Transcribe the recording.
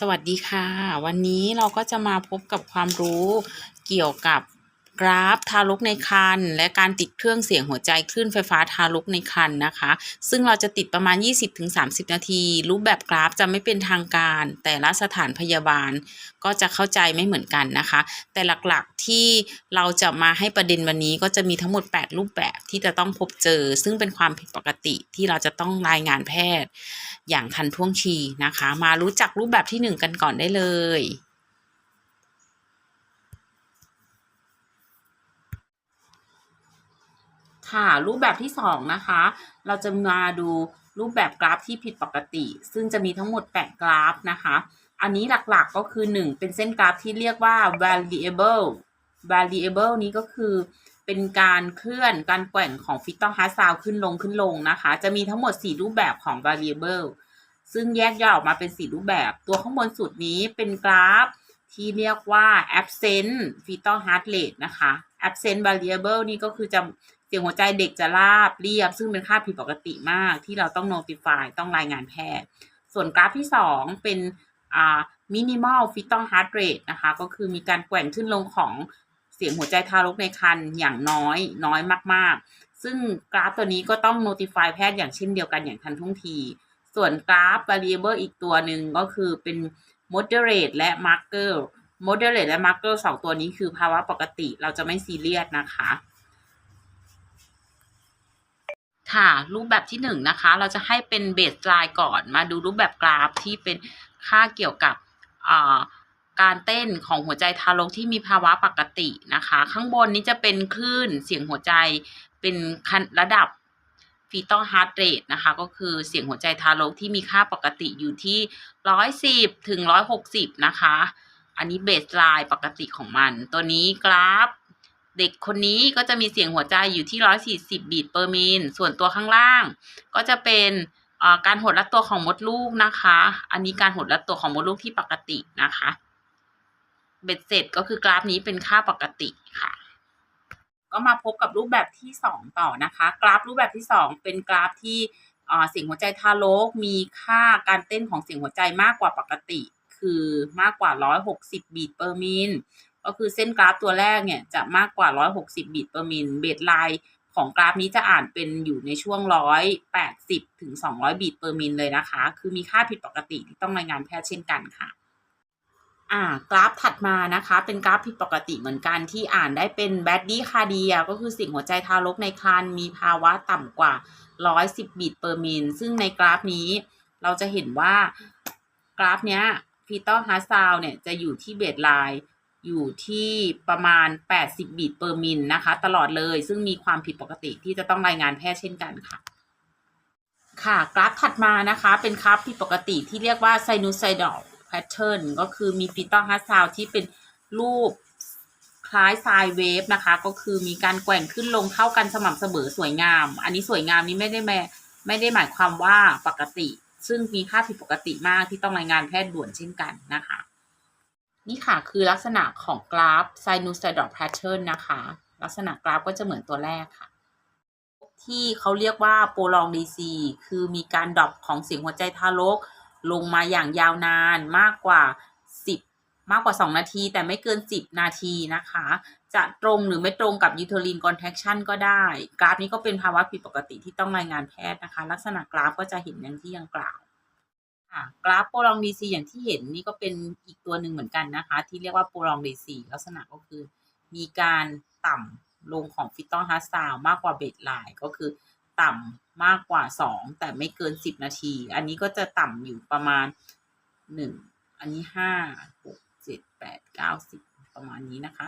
สวัสดีค่ะ วันนี้เราก็จะมาพบกับความรู้เกี่ยวกับ กราฟทารกในครรภ์และการติดเครื่องเสียงหัวใจคลื่นไฟฟ้าทารกในครรภ์นะคะ ซึ่งเราจะติดประมาณ 20-30 นาที รูปแบบกราฟจะไม่เป็นทางการ แต่ละสถานพยาบาลก็จะเข้าใจไม่เหมือนกันนะคะ แต่หลักๆที่เราจะมาให้ประเด็นวันนี้ก็จะมีทั้งหมด 8 รูปแบบที่จะต้องพบเจอ ซึ่งเป็นความผิดปกติที่เราจะต้องรายงานแพทย์ อย่างทันท่วงทีนะคะ มารู้จักรูปแบบที่หนึ่งกันก่อนได้เลย ค่ะ รูปแบบที่สองนะคะ เราจะมาดูรูปแบบกราฟที่ผิดปกติ ซึ่งจะมีทั้งหมด 8 กราฟนะคะ อันนี้หลักๆก็คือ 1 เป็นเส้นกราฟที่เรียกว่า variable variable นี้ก็คือเป็นการเคลื่อนการแกว่งของฟิตตอร์ฮาร์ซาวขึ้นลงขึ้นลงนะคะ จะมีทั้งหมด 4 รูปแบบของ variable ซึ่งแยกย่อยออกมาเป็น 4 รูปแบบ ตัวข้างบนสุดนี้เป็นกราฟที่เรียกว่า absent fetal heart rate นะคะ absent variable นี่ก็คือจะ เสียงหัวใจเด็กจะราบเรียบ ซึ่งเป็นค่าผิดปกติมากที่เราต้อง notify ต้องรายงานแพทย์ ส่วนกราฟที่ 2 เป็นอ่า minimal fetal heart rate นะคะ ก็คือมีการแกว่งขึ้นลงของเสียงหัวใจทารกในครรภ์อย่างน้อยน้อยมาก ๆ ซึ่งกราฟตัวนี้ก็ต้อง notify แพทย์อย่างเช่นเดียวกันอย่างทันท่วงที ส่วนกราฟ variable อีกตัวหนึ่งก็คือเป็น moderate และ marker moderate และ marker สองตัวนี้คือภาวะปกติเราจะไม่ซีเรียสนะคะ ค่ะ รูปแบบที่หนึ่งนะคะ เราจะให้เป็นเบสไลน์ก่อน มาดูรูปแบบกราฟที่เป็นค่าเกี่ยวกับการเต้นของหัวใจทารกที่มีภาวะปกตินะคะ ข้างบนนี้จะเป็นคลื่นเสียงหัวใจเป็นระดับ fetal heart rate นะคะ ก็คือเสียงหัวใจทารกที่มีค่าปกติอยู่ที่ร้อยสิบถึงร้อยหกสิบนะคะ อันนี้เบสไลน์ปกติของมัน ตัวนี้กราฟ เด็กคนนี้ก็จะมีเสียงหัวใจอยู่ที่ร้อยสี่สิบบีทเปอร์มิลส่วนตัวข้างล่าง ก็จะเป็นการหดรัดตัวของมดลูกนะคะ อันนี้การหดรัดตัวของมดลูกที่ปกตินะคะ เบ็ดเสร็จก็คือกราฟนี้เป็นค่าปกติค่ะ ก็มาพบกับรูปแบบที่สองต่อนะคะ กราฟรูปแบบที่สองเป็นกราฟที่เสียงหัวใจทารกมีค่าการเต้นของเสียงหัวใจมากกว่าปกติ คือมากกว่า 160 บีทเปอร์มิล ก็คือเส้นกราฟตัวแรกเนี่ยจะมากกว่า 160บีทเปอร์มิลเบสไลน์ของกราฟนี้จะอ่านเป็นอยู่ในช่วง 180 ถึง 200บีทเปอร์มิลเลยนะคะ คือมีค่าผิดปกติที่ต้องรายงานแพทย์เช่นกันค่ะอ่ากราฟถัดมานะคะ เป็นกราฟผิดปกติเหมือนกันที่อ่านได้เป็นแบดดี้คาเดียก็คือสียงหัวใจทารกในครรภ์มีภาวะต่ำกว่า 110บีทเปอร์มิลซึ่งในกราฟนี้เราจะเห็นว่ากราฟเนี้ยฟีตอลฮาร์ซาวเนี่ยจะอยู่ที่เบสไลน์ อยู่ที่ประมาณ 80 บีทเปอร์มิลนะคะ ตลอดเลย ซึ่งมีความผิดปกติที่จะต้องรายงานแพทย์เช่นกันค่ะ ค่ะกราฟถัดมานะคะ เป็นกราฟผิดปกติที่เรียกว่า sinusoidal pattern ก็คือมีฟีตอลฮาร์ซาวที่เป็นรูปคล้ายไซน์เวฟนะคะ ก็คือมีการแกว่งขึ้นลงเท่ากันสม่ำเสมอสวยงาม อันนี้สวยงามนี้ไม่ได้แม่ไม่ได้หมายความว่าปกติ ซึ่งมีค่าผิดปกติมากที่ต้องรายงานแพทย์ด่วนเช่นกันนะคะ นี่ค่ะคือลักษณะของกราฟ sinusoidal pattern นะคะ ลักษณะกราฟก็จะเหมือนตัวแรกค่ะ ที่เขาเรียกว่า prolonged DC คือมีการดรอปของเสียงหัวใจทารก ลงมาอย่างยาวนานมากกว่า 10 มากกว่า 2 นาที แต่ไม่เกิน 10 นาทีนะคะ จะตรงหรือไม่ตรงกับ uterine contraction ก็ได้ กราฟนี้ก็เป็นภาวะผิดปกติที่ต้องรายงานแพทย์นะคะ ลักษณะกราฟก็จะเห็นอย่างที่ยังกล่าว ค่ะกราฟโปรลองดีซีอย่างที่เห็นนี่ก็เป็นอีกตัวหนึ่งเหมือนกันนะคะ ที่เรียกว่าโปรลองดีซีลักษณะก็คือ มีการต่ำลงของฟิตตอลฮาร์ซาวมากกว่าเบสไลน์ก็คือต่ำมากกว่า 2 แต่ไม่เกิน 10 นาที อันนี้ก็จะต่ำอยู่ประมาณ 1 อันนี้ 5 6 7 8 9 10 ประมาณนี้นะคะ